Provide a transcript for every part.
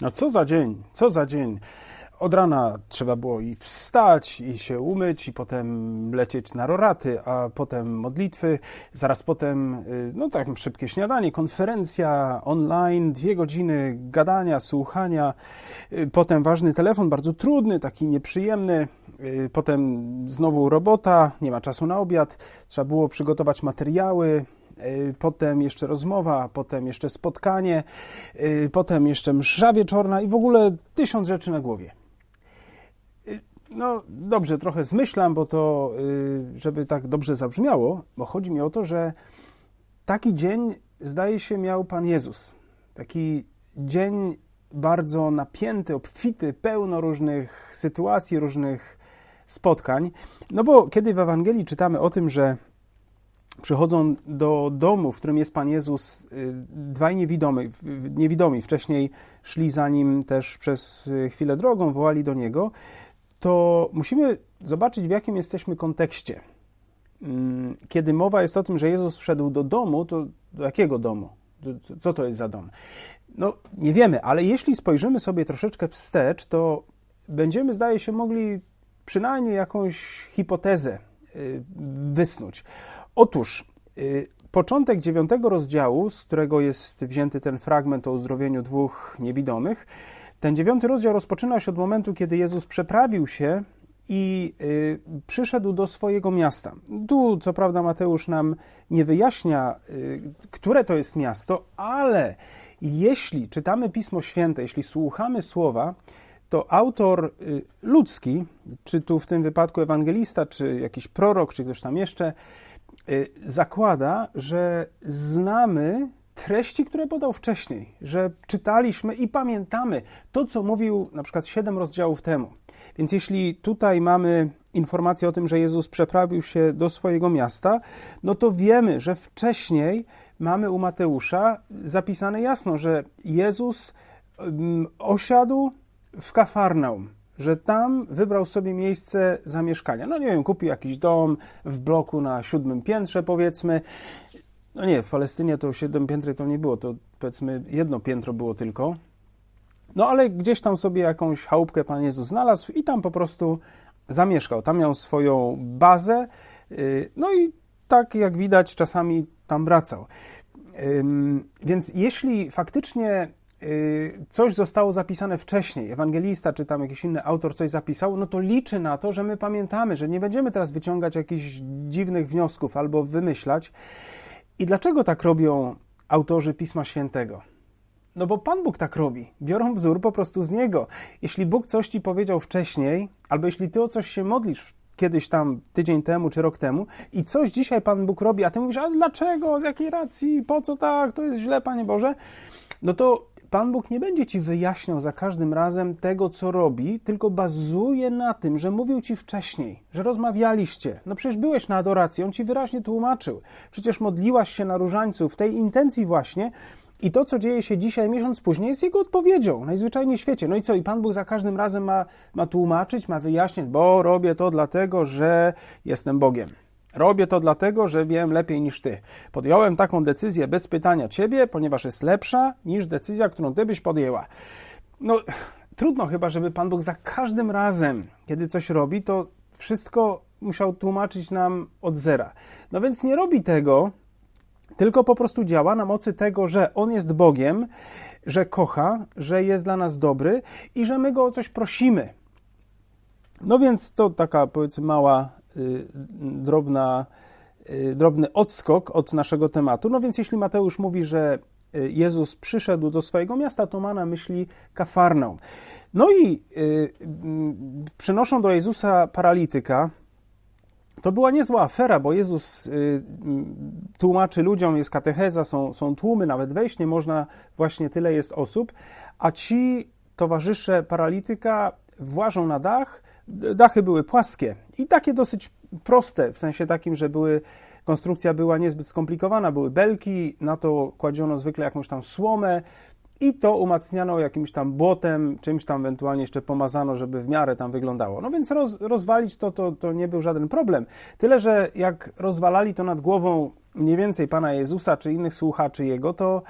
No co za dzień, co za dzień. Od rana trzeba było i wstać, i się umyć, i potem lecieć na roraty, a potem modlitwy, zaraz potem, y, no tak, szybkie śniadanie, konferencja online, dwie godziny gadania, słuchania, y, potem ważny telefon, bardzo trudny, taki nieprzyjemny, y, potem znowu robota, nie ma czasu na obiad, trzeba było przygotować materiały, potem jeszcze rozmowa, potem jeszcze spotkanie, y, potem jeszcze msza wieczorna i w ogóle tysiąc rzeczy na głowie. Y, no dobrze, trochę zmyślam, bo to, żeby tak dobrze zabrzmiało, bo chodzi mi o to, że taki dzień, zdaje się, miał Pan Jezus. Taki dzień bardzo napięty, obfity, pełno różnych sytuacji, różnych spotkań. No bo kiedy w Ewangelii czytamy o tym, że przychodzą do domu, w którym jest Pan Jezus, y, dwaj niewidomi, niewidomi. Wcześniej szli za nim też przez chwilę drogą, wołali do niego, to musimy zobaczyć, w jakim jesteśmy kontekście. Mm, kiedy mowa jest o tym, że Jezus wszedł do domu, to do jakiego domu? Co to jest za dom? No, nie wiemy, ale jeśli spojrzymy sobie troszeczkę wstecz, to będziemy, zdaje się, mogli przynajmniej jakąś hipotezę y, wysnuć. Otóż y, początek dziewiątego rozdziału, z którego jest wzięty ten fragment o uzdrowieniu dwóch niewidomych, ten dziewiąty rozdział rozpoczyna się od momentu, kiedy Jezus przeprawił się i y, przyszedł do swojego miasta. Tu, co prawda, Mateusz nam nie wyjaśnia, y, które to jest miasto, ale jeśli czytamy Pismo Święte, jeśli słuchamy słowa, to autor ludzki, czy tu w tym wypadku ewangelista, czy jakiś prorok, czy ktoś tam jeszcze, Y, zakłada, że znamy treści, które podał wcześniej, że czytaliśmy i pamiętamy to, co mówił na przykład siedem rozdziałów temu. Więc jeśli tutaj mamy informację o tym, że Jezus przeprawił się do swojego miasta, no to wiemy, że wcześniej mamy u Mateusza zapisane jasno, że Jezus osiadł w Kafarnaum że tam wybrał sobie miejsce zamieszkania. No nie wiem, kupił jakiś dom w bloku na siódmym piętrze, powiedzmy. No nie, w Palestynie to siedem piętry to nie było, to powiedzmy jedno piętro było tylko. No ale gdzieś tam sobie jakąś chałupkę Pan Jezus znalazł i tam po prostu zamieszkał. Tam miał swoją bazę, y, no i tak jak widać, czasami tam wracał. Więc jeśli faktycznie coś zostało zapisane wcześniej, ewangelista czy tam jakiś inny autor coś zapisał, no to liczy na to, że my pamiętamy, że nie będziemy teraz wyciągać jakichś dziwnych wniosków albo wymyślać. I dlaczego tak robią autorzy Pisma Świętego? No bo Pan Bóg tak robi. Biorą wzór po prostu z Niego. Jeśli Bóg coś Ci powiedział wcześniej, albo jeśli Ty o coś się modlisz kiedyś tam tydzień temu czy rok temu i coś dzisiaj Pan Bóg robi, a Ty mówisz, a dlaczego, z jakiej racji, po co tak, to jest źle, Panie Boże, no to Pan Bóg nie będzie ci wyjaśniał za każdym razem tego, co robi, tylko bazuje na tym, że mówił ci wcześniej, że rozmawialiście. No przecież byłeś na adoracji, on ci wyraźnie tłumaczył. Przecież modliłaś się na różańcu w tej intencji właśnie. I to, co dzieje się dzisiaj, miesiąc później, jest jego odpowiedzią, najzwyczajniej w świecie. No i co? I Pan Bóg za każdym razem ma, ma tłumaczyć, ma wyjaśnić, bo robię to dlatego, że jestem Bogiem. Robię to dlatego, że wiem lepiej niż ty. Podjąłem taką decyzję bez pytania ciebie, ponieważ jest lepsza niż decyzja, którą ty byś podjęła. No, trudno chyba, żeby Pan Bóg za każdym razem, kiedy coś robi, to wszystko musiał tłumaczyć nam od zera. No więc nie robi tego, tylko po prostu działa na mocy tego, że On jest Bogiem, że kocha, że jest dla nas dobry i że my Go o coś prosimy. No więc to taka powiedzmy mała drobna, y, drobny odskok od naszego tematu. No więc jeśli Mateusz mówi, że y, Jezus przyszedł do swojego miasta, to ma na myśli Kafarnaum. No i przynoszą do Jezusa paralityka. To była niezła afera, bo Jezus tłumaczy ludziom, jest katecheza, są, są tłumy, nawet wejść nie można, właśnie tyle jest osób, a ci towarzysze paralityka włażą na dach, dachy były płaskie i takie dosyć proste, w sensie takim, że były, konstrukcja była niezbyt skomplikowana, były belki, na to kładziono zwykle jakąś tam słomę i to umacniano jakimś tam błotem, czymś tam ewentualnie jeszcze pomazano, żeby w miarę tam wyglądało. No więc roz, rozwalić to, to, to nie był żaden problem. Tyle, że jak rozwalali to nad głową mniej więcej Pana Jezusa czy innych słuchaczy Jego, to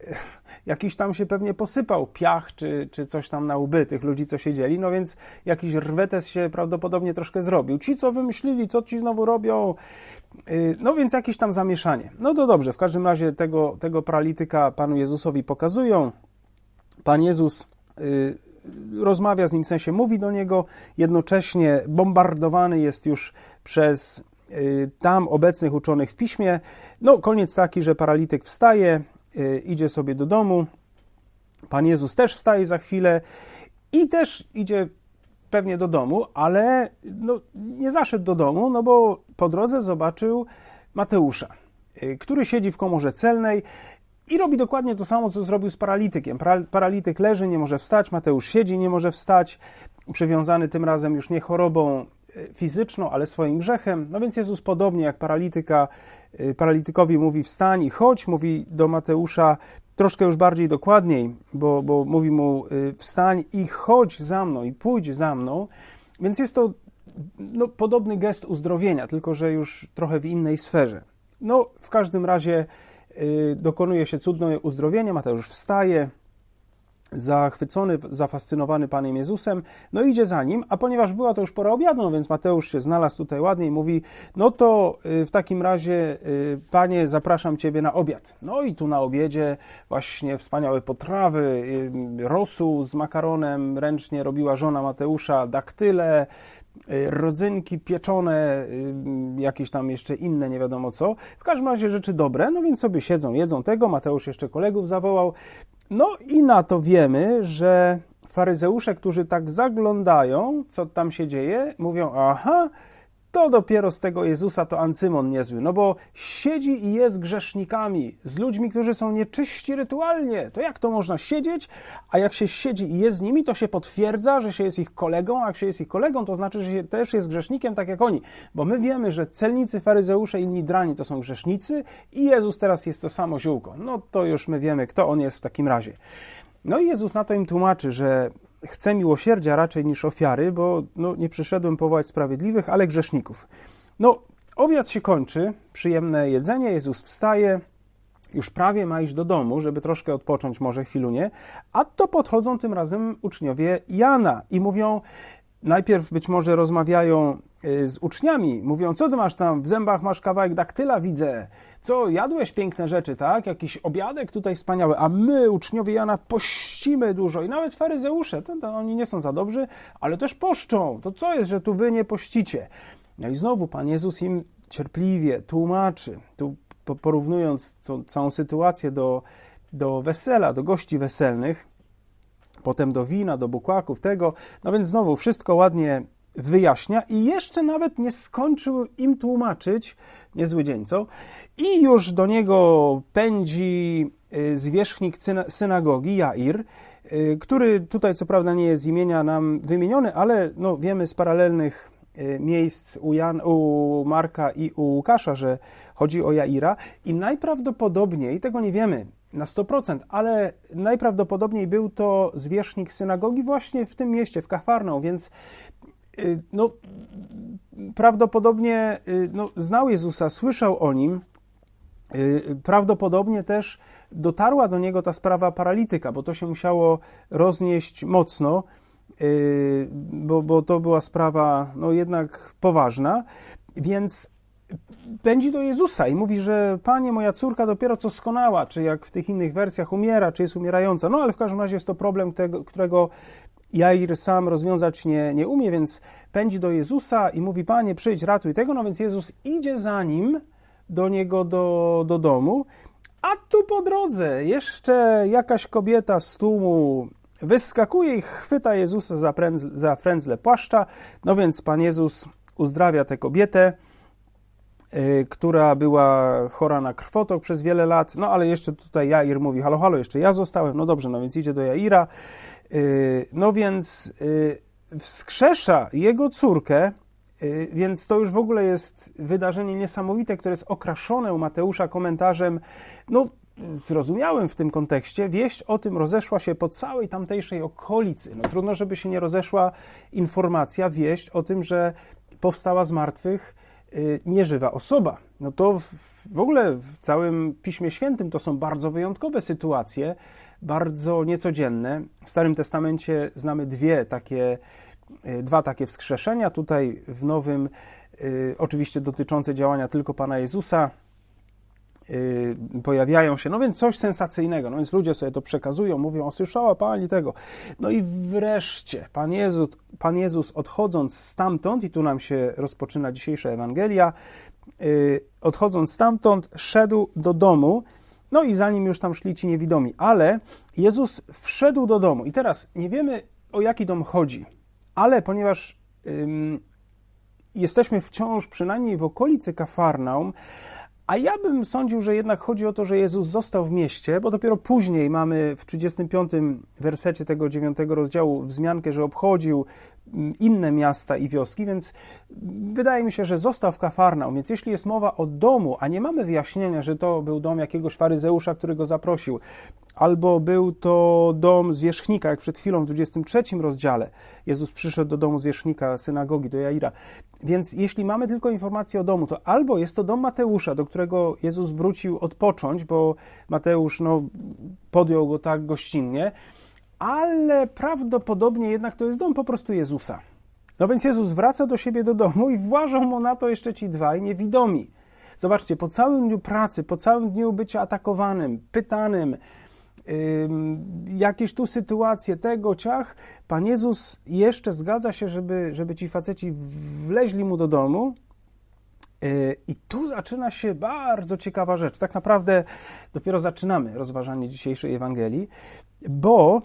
jakiś tam się pewnie posypał piach czy, czy coś tam na łby tych ludzi, co siedzieli, no więc jakiś rwetes się prawdopodobnie troszkę zrobił. Ci, co wymyślili, co ci znowu robią, y, no więc jakieś tam zamieszanie. No to dobrze, w każdym razie tego, tego paralityka Panu Jezusowi pokazują. Pan Jezus y, rozmawia z nim, w sensie mówi do niego, jednocześnie bombardowany jest już przez y, tam obecnych uczonych w piśmie. No, koniec taki, że paralityk wstaje, idzie sobie do domu. Pan Jezus też wstaje za chwilę i też idzie pewnie do domu, ale no, nie zaszedł do domu, no bo po drodze zobaczył Mateusza, y, który siedzi w komorze celnej i robi dokładnie to samo, co zrobił z paralitykiem. Paralityk leży, nie może wstać, Mateusz siedzi, nie może wstać, przywiązany tym razem już nie chorobą fizyczną, ale swoim grzechem. No więc Jezus podobnie jak paralityka, e, paralitykowi mówi wstań i chodź, mówi do Mateusza troszkę już bardziej dokładniej, bo, bo mówi mu e, wstań i chodź za mną i pójdź za mną. Więc jest to no, podobny gest uzdrowienia, tylko że już trochę w innej sferze. No, w każdym razie Y, dokonuje się cudne uzdrowienie, Mateusz wstaje, zachwycony, zafascynowany Panem Jezusem, no idzie za nim, a ponieważ była to już pora obiadu, no więc Mateusz się znalazł tutaj ładnie i mówi, no to y, w takim razie, y, Panie, zapraszam Ciebie na obiad. No i tu na obiedzie właśnie wspaniałe potrawy, rosół z makaronem, ręcznie robiła żona Mateusza, daktyle, Y, rodzynki pieczone, y, jakieś tam jeszcze inne, nie wiadomo co. W każdym razie rzeczy dobre, no więc sobie siedzą, jedzą tego. Mateusz jeszcze kolegów zawołał. No i na to wiemy, że faryzeusze, którzy tak zaglądają, co tam się dzieje, mówią: Aha, to dopiero z tego Jezusa to Ancymon niezły, no bo siedzi i jest grzesznikami, z ludźmi, którzy są nieczyści rytualnie. To jak to można siedzieć, a jak się siedzi i jest z nimi, to się potwierdza, że się jest ich kolegą, a jak się jest ich kolegą, to znaczy, że się też jest grzesznikiem, tak jak oni. Bo my wiemy, że celnicy, faryzeusze, inni drani to są grzesznicy i Jezus teraz jest to samo ziółko. No to już my wiemy, kto on jest w takim razie. No i Jezus na to im tłumaczy, że chcę miłosierdzia raczej niż ofiary, bo no, nie przyszedłem powołać sprawiedliwych, ale grzeszników. No, obiad się kończy, przyjemne jedzenie, Jezus wstaje, już prawie ma iść do domu, żeby troszkę odpocząć, może chwilunie, a to podchodzą tym razem uczniowie Jana i mówią, najpierw być może rozmawiają z uczniami, mówią, co ty masz tam, w zębach masz kawałek daktyla, widzę, co, jadłeś piękne rzeczy, tak? Jakiś obiadek tutaj wspaniały, a my, uczniowie Jana, pościmy dużo i nawet faryzeusze, to, to oni nie są za dobrzy, ale też poszczą. To co jest, że tu wy nie pościcie? No i znowu Pan Jezus im cierpliwie tłumaczy, tu porównując całą sytuację do, do wesela, do gości weselnych, potem do wina, do bukłaków, tego. No więc znowu wszystko ładnie wyjaśnia i jeszcze nawet nie skończył im tłumaczyć, niezły dzień, co? I już do niego pędzi y, zwierzchnik synagogi, Jair, y, który tutaj co prawda nie jest z imienia nam wymieniony, ale no, wiemy z paralelnych y, miejsc u, Jan, u Marka i u Łukasza, że chodzi o Jaira i najprawdopodobniej, tego nie wiemy na 100%, ale najprawdopodobniej był to zwierzchnik synagogi właśnie w tym mieście, w Kafarną, więc no, prawdopodobnie y, no, znał Jezusa, słyszał o nim, y, prawdopodobnie też dotarła do niego ta sprawa paralityka, bo to się musiało roznieść mocno, bo, bo to była sprawa no, jednak poważna, więc pędzi do Jezusa i mówi, że Panie, moja córka dopiero co skonała, czy jak w tych innych wersjach umiera, czy jest umierająca. No ale w każdym razie jest to problem, którego, którego Jair sam rozwiązać nie, nie umie, więc pędzi do Jezusa i mówi: Panie, przyjdź, ratuj tego. No więc Jezus idzie za nim do niego do, do domu, a tu po drodze jeszcze jakaś kobieta z tłumu wyskakuje i chwyta Jezusa za, prędz, za frędzle płaszcza. No więc Pan Jezus uzdrawia tę kobietę, która była chora na krwotok przez wiele lat. No ale jeszcze tutaj Jair mówi: Halo, halo, jeszcze ja zostałem. No dobrze, no więc idzie do Jaira. Y, no więc y, wskrzesza jego córkę, y, więc to już w ogóle jest wydarzenie niesamowite, które jest okraszone u Mateusza komentarzem, no zrozumiałym w tym kontekście. Wieść o tym rozeszła się po całej tamtejszej okolicy. No trudno, żeby się nie rozeszła informacja, wieść o tym, że powstała z martwych y, nieżywa osoba. No to w, w ogóle w całym Piśmie Świętym to są bardzo wyjątkowe sytuacje, bardzo niecodzienne. W Starym Testamencie znamy dwie takie, y, dwa takie wskrzeszenia. Tutaj w Nowym, y, oczywiście dotyczące działania tylko Pana Jezusa, y, pojawiają się, no więc coś sensacyjnego, no więc ludzie sobie to przekazują, mówią, o słyszała Pani tego. No i wreszcie Pan Jezus, Pan Jezus odchodząc stamtąd, i tu nam się rozpoczyna dzisiejsza Ewangelia, y, odchodząc stamtąd, szedł do domu, no i za nim już tam szli ci niewidomi, ale Jezus wszedł do domu. I teraz nie wiemy o jaki dom chodzi, ale ponieważ jesteśmy wciąż przynajmniej w okolicy Kafarnaum, a ja bym sądził, że jednak chodzi o to, że Jezus został w mieście, bo dopiero później mamy w 35 wersecie tego 9 rozdziału wzmiankę, że obchodził mm, inne miasta i wioski, więc wydaje mi się, że został w Kafarnaum. Więc jeśli jest mowa o domu, a nie mamy wyjaśnienia, że to był dom jakiegoś faryzeusza, który go zaprosił, albo był to dom zwierzchnika, jak przed chwilą w 23 rozdziale Jezus przyszedł do domu zwierzchnika synagogi, do Jaira. Więc jeśli mamy tylko informację o domu, to albo jest to dom Mateusza, do którego Jezus wrócił odpocząć, bo Mateusz no, podjął go tak gościnnie, ale prawdopodobnie jednak to jest dom po prostu Jezusa. No więc Jezus wraca do siebie do domu i włażą mu na to jeszcze ci dwaj niewidomi. Zobaczcie, po całym dniu pracy, po całym dniu bycia atakowanym, pytanym, jakieś tu sytuacje tego, ciach, Pan Jezus jeszcze zgadza się, żeby, żeby ci faceci wleźli mu do domu. Y, I tu zaczyna się bardzo ciekawa rzecz. Tak naprawdę dopiero zaczynamy rozważanie dzisiejszej Ewangelii, bo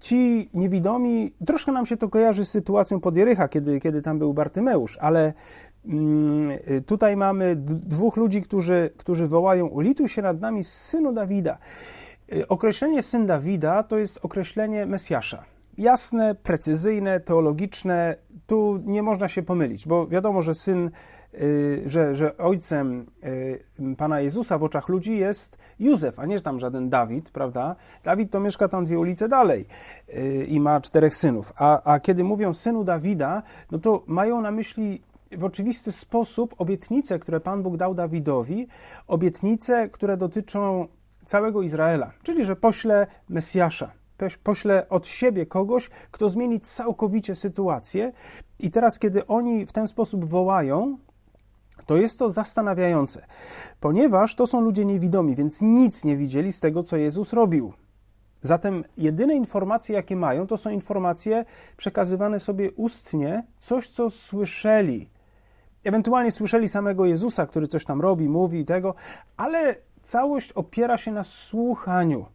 ci niewidomi, troszkę nam się to kojarzy z sytuacją pod Jerycha, kiedy, kiedy tam był Bartymeusz, ale y, tutaj mamy dwóch ludzi, którzy, którzy wołają: Ulituj się nad nami, synu Dawida. Y, określenie syn Dawida to jest określenie Mesjasza. Jasne, precyzyjne, teologiczne, tu nie można się pomylić, bo wiadomo, że syn, y, że, że ojcem y, Pana Jezusa w oczach ludzi jest Józef, a nie tam żaden Dawid, prawda? Dawid to mieszka tam dwie ulice dalej i ma czterech synów. A, a kiedy mówią synu Dawida, no to mają na myśli w oczywisty sposób obietnice, które Pan Bóg dał Dawidowi, obietnice, które dotyczą całego Izraela, czyli że pośle Mesjasza, pośle od siebie kogoś, kto zmieni całkowicie sytuację. I teraz, kiedy oni w ten sposób wołają, to jest to zastanawiające, ponieważ to są ludzie niewidomi, więc nic nie widzieli z tego, co Jezus robił. Zatem jedyne informacje, jakie mają, to są informacje przekazywane sobie ustnie, coś, co słyszeli. Ewentualnie słyszeli samego Jezusa, który coś tam robi, mówi i tego, ale całość opiera się na słuchaniu.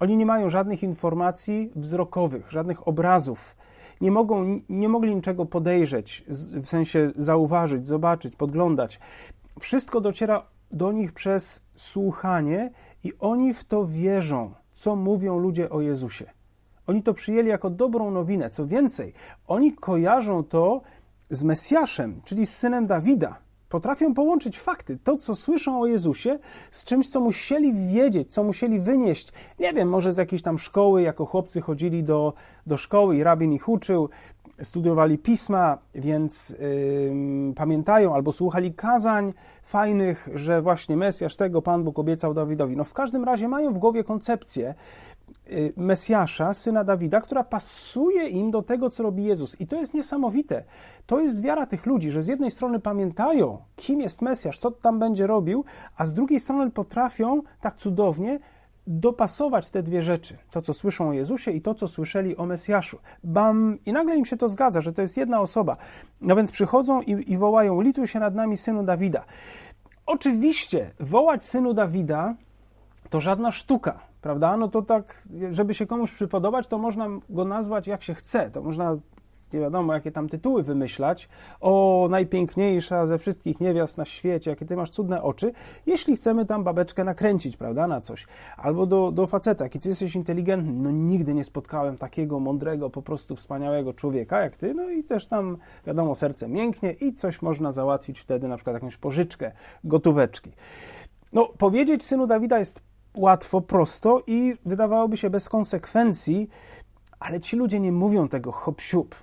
Oni nie mają żadnych informacji wzrokowych, żadnych obrazów. Nie, mogą, nie mogli niczego podejrzeć, w sensie zauważyć, zobaczyć, podglądać. Wszystko dociera do nich przez słuchanie i oni w to wierzą, co mówią ludzie o Jezusie. Oni to przyjęli jako dobrą nowinę. Co więcej, oni kojarzą to z Mesjaszem, czyli z synem Dawida. Potrafią połączyć fakty, to co słyszą o Jezusie, z czymś, co musieli wiedzieć, co musieli wynieść. Nie wiem, może z jakiejś tam szkoły, jako chłopcy chodzili do, do szkoły i rabin ich uczył, studiowali pisma, więc yy, pamiętają albo słuchali kazań fajnych, że właśnie Mesjasz tego Pan Bóg obiecał Dawidowi. No w każdym razie mają w głowie koncepcję, Mesjasza, syna Dawida, która pasuje im do tego, co robi Jezus. I to jest niesamowite. To jest wiara tych ludzi, że z jednej strony pamiętają, kim jest Mesjasz, co tam będzie robił, a z drugiej strony potrafią tak cudownie dopasować te dwie rzeczy. To, co słyszą o Jezusie i to, co słyszeli o Mesjaszu. Bam! I nagle im się to zgadza, że to jest jedna osoba. No więc przychodzą i, i wołają, lituj się nad nami, synu Dawida. Oczywiście, wołać synu Dawida to żadna sztuka prawda? No to tak, żeby się komuś przypodobać, to można go nazwać jak się chce. To można nie wiadomo, jakie tam tytuły wymyślać. O, najpiękniejsza ze wszystkich niewiast na świecie, jakie ty masz cudne oczy. Jeśli chcemy tam babeczkę nakręcić, prawda, na coś. Albo do, do faceta, jaki ty jesteś inteligentny. No nigdy nie spotkałem takiego mądrego, po prostu wspaniałego człowieka jak ty. No i też tam, wiadomo, serce mięknie i coś można załatwić wtedy, na przykład jakąś pożyczkę, gotóweczki. No, powiedzieć synu Dawida jest łatwo, prosto i wydawałoby się bez konsekwencji, ale ci ludzie nie mówią tego hop siup.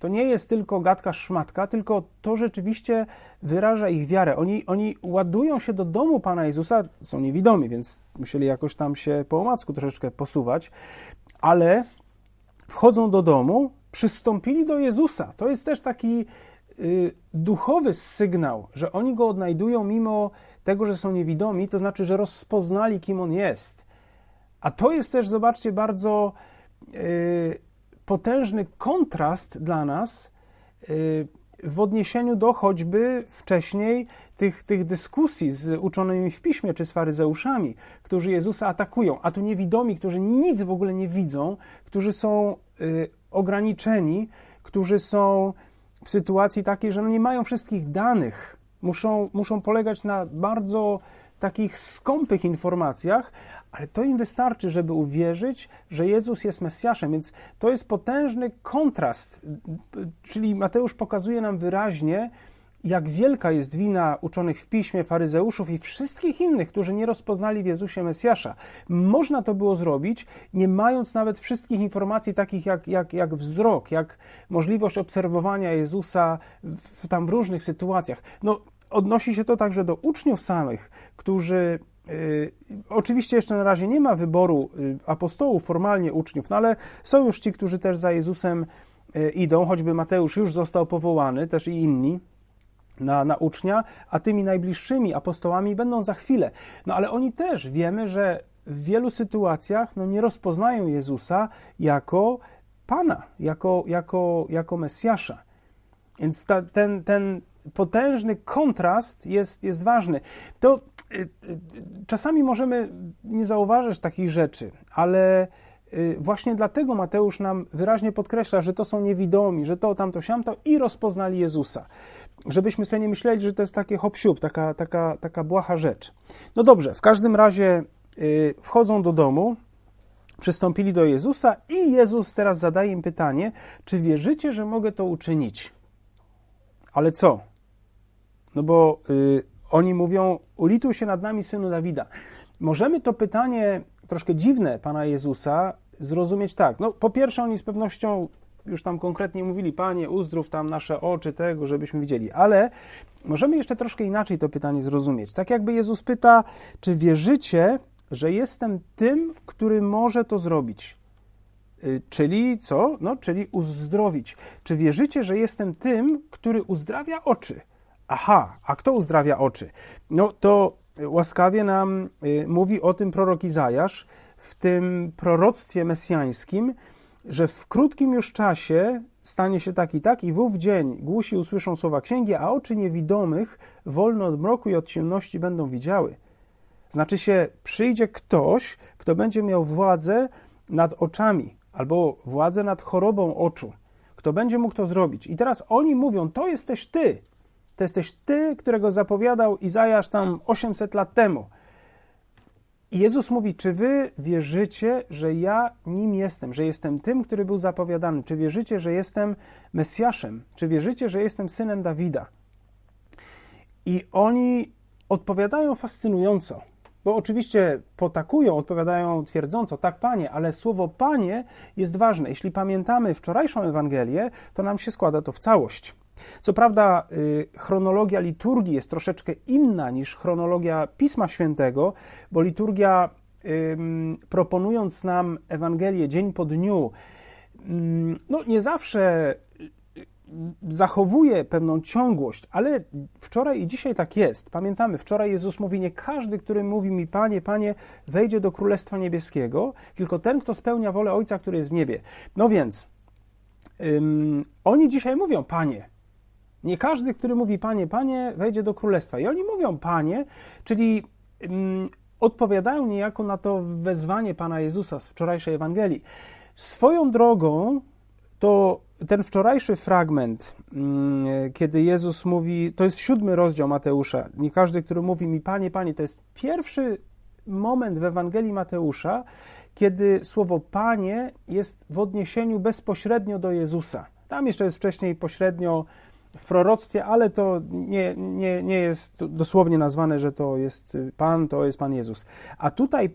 To nie jest tylko gadka szmatka, tylko to rzeczywiście wyraża ich wiarę. Oni, oni ładują się do domu Pana Jezusa, są niewidomi, więc musieli jakoś tam się po omacku troszeczkę posuwać, ale wchodzą do domu, przystąpili do Jezusa. To jest też taki duchowy sygnał, że oni go odnajdują mimo tego, że są niewidomi, to znaczy, że rozpoznali, kim on jest. A to jest też, zobaczcie, bardzo y, potężny kontrast dla nas y, w odniesieniu do choćby wcześniej tych, tych dyskusji z uczonymi w piśmie czy z faryzeuszami, którzy Jezusa atakują, a tu niewidomi, którzy nic w ogóle nie widzą, którzy są y, ograniczeni, którzy są w sytuacji takiej, że no nie mają wszystkich danych, muszą, muszą polegać na bardzo takich skąpych informacjach, ale to im wystarczy, żeby uwierzyć, że Jezus jest Mesjaszem. Więc to jest potężny kontrast. Czyli Mateusz pokazuje nam wyraźnie, jak wielka jest wina uczonych w piśmie, faryzeuszów i wszystkich innych, którzy nie rozpoznali w Jezusie Mesjasza. Można to było zrobić, nie mając nawet wszystkich informacji, takich jak, jak, jak wzrok, jak możliwość obserwowania Jezusa w, tam w różnych sytuacjach. No, odnosi się to także do uczniów samych, którzy Y, oczywiście jeszcze na razie nie ma wyboru y, apostołów, formalnie uczniów, no ale są już ci, którzy też za Jezusem y, idą, choćby Mateusz już został powołany, też i inni na, na ucznia, a tymi najbliższymi apostołami będą za chwilę. No ale oni też wiemy, że w wielu sytuacjach no, nie rozpoznają Jezusa jako Pana, jako, jako, jako Mesjasza. Więc ta, ten, ten potężny kontrast jest, jest ważny. To Y, y, czasami możemy nie zauważyć takich rzeczy, ale właśnie dlatego Mateusz nam wyraźnie podkreśla, że to są niewidomi, że to, tamto, siamto i rozpoznali Jezusa. Żebyśmy sobie nie myśleli, że to jest takie hop taka, taka, taka błaha rzecz. No dobrze, w każdym razie wchodzą do domu, przystąpili do Jezusa i Jezus teraz zadaje im pytanie, czy wierzycie, że mogę to uczynić? Ale co? No bo oni mówią: Ulituj się nad nami, synu Dawida. Możemy to pytanie, troszkę dziwne pana Jezusa, zrozumieć tak. No, po pierwsze, oni z pewnością już tam konkretnie mówili: Panie, uzdrów tam nasze oczy, tego, żebyśmy widzieli. Ale możemy jeszcze troszkę inaczej to pytanie zrozumieć. Tak jakby Jezus pyta: Czy wierzycie, że jestem tym, który może to zrobić? Y, czyli co? No, czyli uzdrowić. Czy wierzycie, że jestem tym, który uzdrawia oczy? Aha, a kto uzdrawia oczy? No to łaskawie nam y, mówi o tym prorok Izajasz w tym proroctwie mesjańskim, że w krótkim już czasie stanie się tak i tak i w dzień głusi usłyszą słowa księgi, a oczy niewidomych wolno od mroku i od ciemności będą widziały. Znaczy się, przyjdzie ktoś, kto będzie miał władzę nad oczami albo władzę nad chorobą oczu. Kto będzie mógł to zrobić. I teraz oni mówią, to jesteś ty, to jesteś ty, którego zapowiadał Izajasz tam 800 lat temu. I Jezus mówi: Czy wy wierzycie, że ja nim jestem, że jestem tym, który był zapowiadany? Czy wierzycie, że jestem Mesjaszem? Czy wierzycie, że jestem synem Dawida? I oni odpowiadają fascynująco, bo oczywiście potakują, odpowiadają twierdząco: Tak, panie, ale słowo panie jest ważne. Jeśli pamiętamy wczorajszą Ewangelię, to nam się składa to w całość. Co prawda, y, chronologia liturgii jest troszeczkę inna niż chronologia Pisma Świętego, bo liturgia, proponując nam Ewangelię dzień po dniu, no nie zawsze y, zachowuje pewną ciągłość, ale wczoraj i dzisiaj tak jest. Pamiętamy, wczoraj Jezus mówi: Nie każdy, który mówi mi, Panie, Panie, wejdzie do Królestwa Niebieskiego, tylko ten, kto spełnia wolę Ojca, który jest w niebie. No więc, oni dzisiaj mówią: Panie, nie każdy, który mówi Panie, Panie, wejdzie do królestwa. I oni mówią Panie, czyli mm, odpowiadają niejako na to wezwanie Pana Jezusa z wczorajszej Ewangelii. Swoją drogą to ten wczorajszy fragment, mm, kiedy Jezus mówi, to jest siódmy rozdział Mateusza. Nie każdy, który mówi mi Panie, Panie, to jest pierwszy moment w Ewangelii Mateusza, kiedy słowo Panie jest w odniesieniu bezpośrednio do Jezusa. Tam jeszcze jest wcześniej pośrednio w proroctwie, ale to nie, nie, nie jest dosłownie nazwane, że to jest Pan, to jest Pan Jezus. A tutaj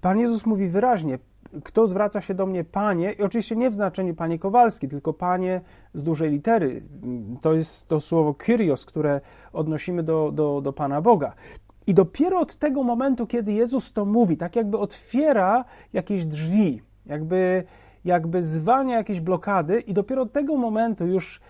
Pan Jezus mówi wyraźnie: kto zwraca się do mnie panie, i oczywiście nie w znaczeniu panie Kowalski, tylko panie z dużej litery. To jest to słowo Kyrios, które odnosimy do, do, do Pana Boga. I dopiero od tego momentu, kiedy Jezus to mówi, tak jakby otwiera jakieś drzwi, jakby, jakby zwalnia jakieś blokady, i dopiero od tego momentu już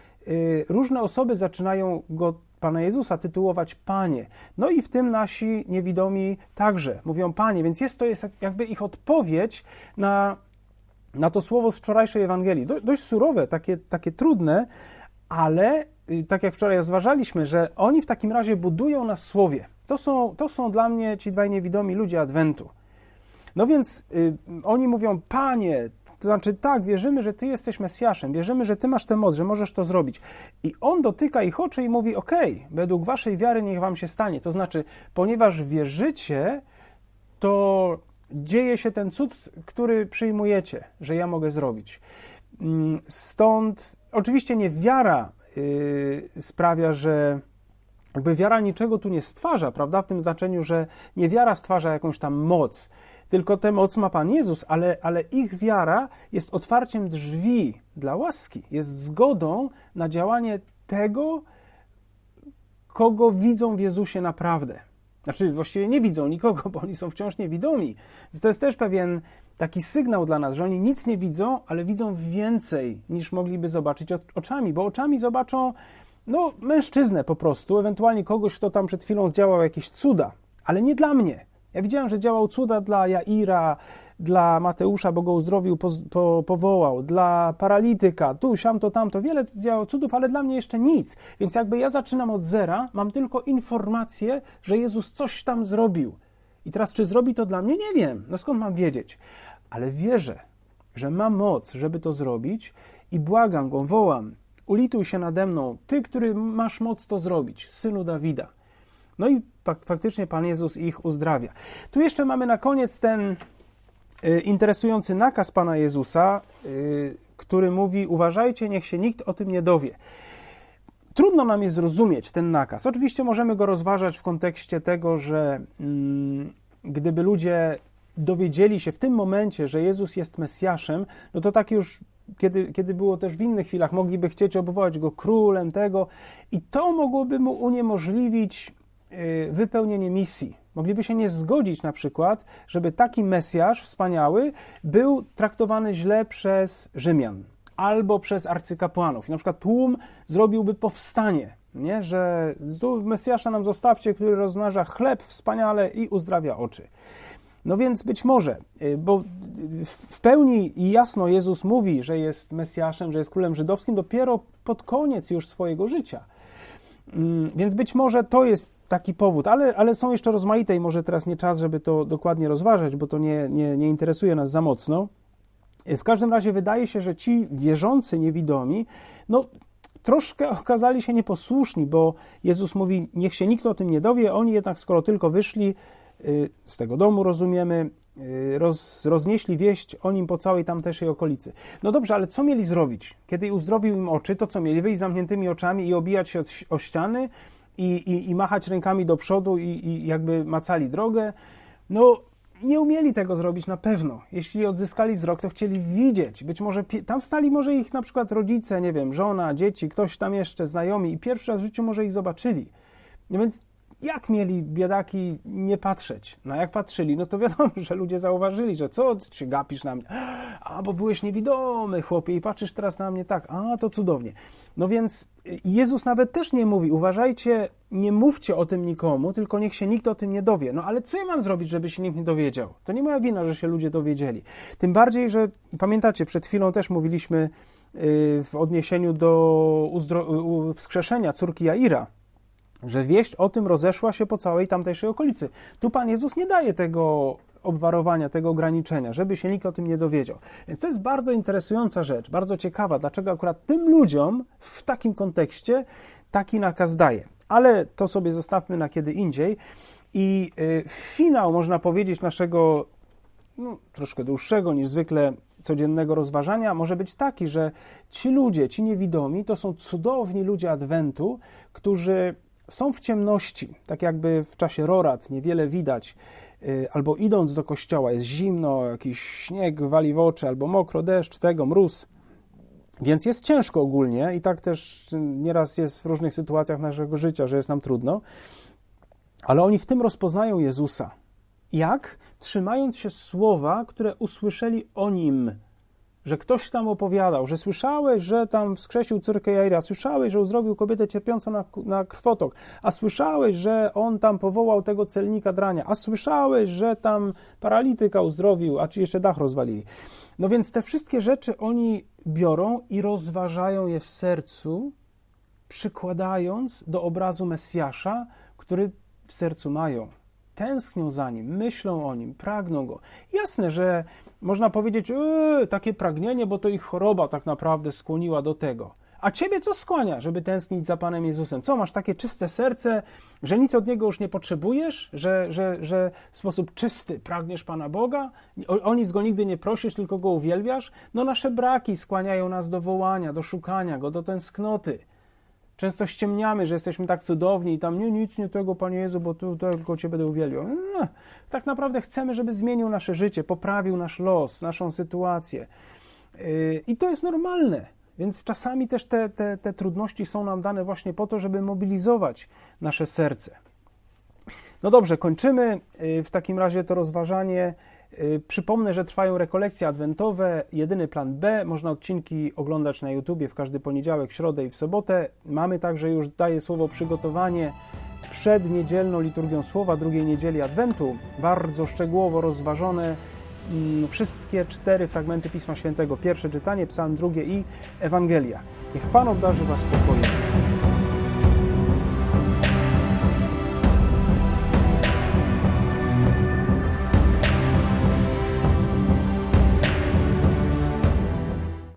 różne osoby zaczynają go Pana Jezusa tytułować Panie. No i w tym nasi niewidomi także mówią Panie, więc jest to jest jakby ich odpowiedź na, na to słowo z wczorajszej Ewangelii. Do, dość surowe, takie, takie trudne, ale y, tak jak wczoraj rozważaliśmy, że oni w takim razie budują na słowie. To są, to są dla mnie ci dwaj niewidomi ludzie Adwentu. No więc y, oni mówią, Panie, to znaczy, tak, wierzymy, że Ty jesteś Mesjaszem, wierzymy, że Ty masz tę moc, że możesz to zrobić. I On dotyka ich oczy i mówi: OK, według Waszej wiary niech Wam się stanie. To znaczy, ponieważ wierzycie, to dzieje się ten cud, który przyjmujecie, że ja mogę zrobić. Mm, stąd, oczywiście, nie wiara yy, sprawia, że jakby wiara niczego tu nie stwarza, prawda? W tym znaczeniu, że nie wiara stwarza jakąś tam moc tylko tę moc ma Pan Jezus, ale, ale ich wiara jest otwarciem drzwi dla łaski, jest zgodą na działanie tego, kogo widzą w Jezusie naprawdę. Znaczy, właściwie nie widzą nikogo, bo oni są wciąż niewidomi. To jest też pewien taki sygnał dla nas, że oni nic nie widzą, ale widzą więcej niż mogliby zobaczyć oczami, bo oczami zobaczą no, mężczyznę po prostu, ewentualnie kogoś, kto tam przed chwilą zdziałał jakieś cuda, ale nie dla mnie. Ja widziałem, że działał cuda dla Jaira, dla Mateusza, bo go uzdrowił, po, po, powołał, dla paralityka, tu, siam, to, tamto, wiele działał cudów, ale dla mnie jeszcze nic. Więc jakby ja zaczynam od zera, mam tylko informację, że Jezus coś tam zrobił. I teraz, czy zrobi to dla mnie? Nie wiem. No skąd mam wiedzieć? Ale wierzę, że ma moc, żeby to zrobić i błagam go, wołam, ulituj się nade mną, ty, który masz moc to zrobić, synu Dawida. No i faktycznie Pan Jezus ich uzdrawia. Tu jeszcze mamy na koniec ten y, interesujący nakaz Pana Jezusa, y, który mówi: Uważajcie, niech się nikt o tym nie dowie. Trudno nam jest zrozumieć ten nakaz. Oczywiście możemy go rozważać w kontekście tego, że mm, gdyby ludzie dowiedzieli się w tym momencie, że Jezus jest Mesjaszem, no to tak już kiedy, kiedy było też w innych chwilach, mogliby chcieć obwołać go królem tego, i to mogłoby mu uniemożliwić Y, wypełnienie misji. Mogliby się nie zgodzić na przykład, żeby taki Mesjasz wspaniały był traktowany źle przez Rzymian albo przez arcykapłanów. I na przykład tłum zrobiłby powstanie, nie? że Mesjasza nam zostawcie, który rozmnaża chleb wspaniale i uzdrawia oczy. No więc być może, y, bo w pełni i jasno Jezus mówi, że jest Mesjaszem, że jest królem żydowskim dopiero pod koniec już swojego życia. Mm, więc być może to jest taki powód, ale, ale są jeszcze rozmaite i może teraz nie czas, żeby to dokładnie rozważać, bo to nie, nie, nie interesuje nas za mocno. W każdym razie wydaje się, że ci wierzący niewidomi, no troszkę okazali się nieposłuszni, bo Jezus mówi, niech się nikt o tym nie dowie, oni jednak skoro tylko wyszli y, z tego domu, rozumiemy, Y, roz, roznieśli wieść o nim po całej tamtejszej okolicy. No dobrze, ale co mieli zrobić? Kiedy uzdrowił im oczy, to co mieli? Wyjść zamkniętymi oczami i obijać się o ściany i, i, i machać rękami do przodu i, i jakby macali drogę? No, nie umieli tego zrobić na pewno. Jeśli odzyskali wzrok, to chcieli widzieć. Być może tam stali może ich na przykład rodzice, nie wiem, żona, dzieci, ktoś tam jeszcze, znajomi i pierwszy raz w życiu może ich zobaczyli. No więc jak mieli biedaki nie patrzeć? No jak patrzyli, no to wiadomo, że ludzie zauważyli, że co się gapisz na mnie? A, bo byłeś niewidomy, chłopie, i patrzysz teraz na mnie tak. A, to cudownie. No więc Jezus nawet też nie mówi, uważajcie, nie mówcie o tym nikomu, tylko niech się nikt o tym nie dowie. No ale co ja mam zrobić, żeby się nikt nie dowiedział? To nie moja wina, że się ludzie dowiedzieli. Tym bardziej, że pamiętacie, przed chwilą też mówiliśmy y, w odniesieniu do wskrzeszenia córki Jaira, że wieść o tym rozeszła się po całej tamtejszej okolicy. Tu Pan Jezus nie daje tego obwarowania, tego ograniczenia, żeby się nikt o tym nie dowiedział. Więc to jest bardzo interesująca rzecz, bardzo ciekawa, dlaczego akurat tym ludziom w takim kontekście taki nakaz daje. Ale to sobie zostawmy na kiedy indziej. I y, finał, można powiedzieć, naszego no, troszkę dłuższego niż zwykle codziennego rozważania może być taki, że ci ludzie, ci niewidomi, to są cudowni ludzie Adwentu, którzy są w ciemności, tak jakby w czasie rorat niewiele widać, y, albo idąc do kościoła jest zimno, jakiś śnieg wali w oczy, albo mokro, deszcz, tego, mróz. Więc jest ciężko ogólnie i tak też nieraz jest w różnych sytuacjach naszego życia, że jest nam trudno. Ale oni w tym rozpoznają Jezusa. Jak? Trzymając się słowa, które usłyszeli o nim. Że ktoś tam opowiadał, że słyszałeś, że tam wskrzesił córkę Jaira, słyszałeś, że uzdrowił kobietę cierpiącą na, na krwotok, a słyszałeś, że on tam powołał tego celnika drania, a słyszałeś, że tam paralityka uzdrowił, a czy jeszcze dach rozwalili. No więc te wszystkie rzeczy oni biorą i rozważają je w sercu, przykładając do obrazu Mesjasza, który w sercu mają. Tęsknią za nim, myślą o nim, pragną go. Jasne, że można powiedzieć, yy, takie pragnienie, bo to ich choroba tak naprawdę skłoniła do tego. A ciebie co skłania, żeby tęsknić za Panem Jezusem? Co, masz takie czyste serce, że nic od Niego już nie potrzebujesz? Że, że, że w sposób czysty pragniesz Pana Boga? O, o nic Go nigdy nie prosisz, tylko Go uwielbiasz? No nasze braki skłaniają nas do wołania, do szukania Go, do tęsknoty. Często ściemniamy, że jesteśmy tak cudowni i tam nie, nic nie tego, Panie Jezu, bo tu tylko Cię będę uwielbiał. No, tak naprawdę chcemy, żeby zmienił nasze życie, poprawił nasz los, naszą sytuację. Yy, I to jest normalne. Więc czasami też te, te, te trudności są nam dane właśnie po to, żeby mobilizować nasze serce. No dobrze, kończymy yy, w takim razie to rozważanie. Yy, Przypomnę, że trwają rekolekcje adwentowe. Jedyny plan B. Można odcinki oglądać na YouTubie w każdy poniedziałek, środę i w sobotę. Mamy także już, daję słowo, przygotowanie przed niedzielną liturgią słowa, drugiej niedzieli Adwentu. Bardzo szczegółowo rozważone mm, wszystkie cztery fragmenty Pisma Świętego. Pierwsze czytanie, psalm drugie i Ewangelia. Niech Pan obdarzy Was spokojem.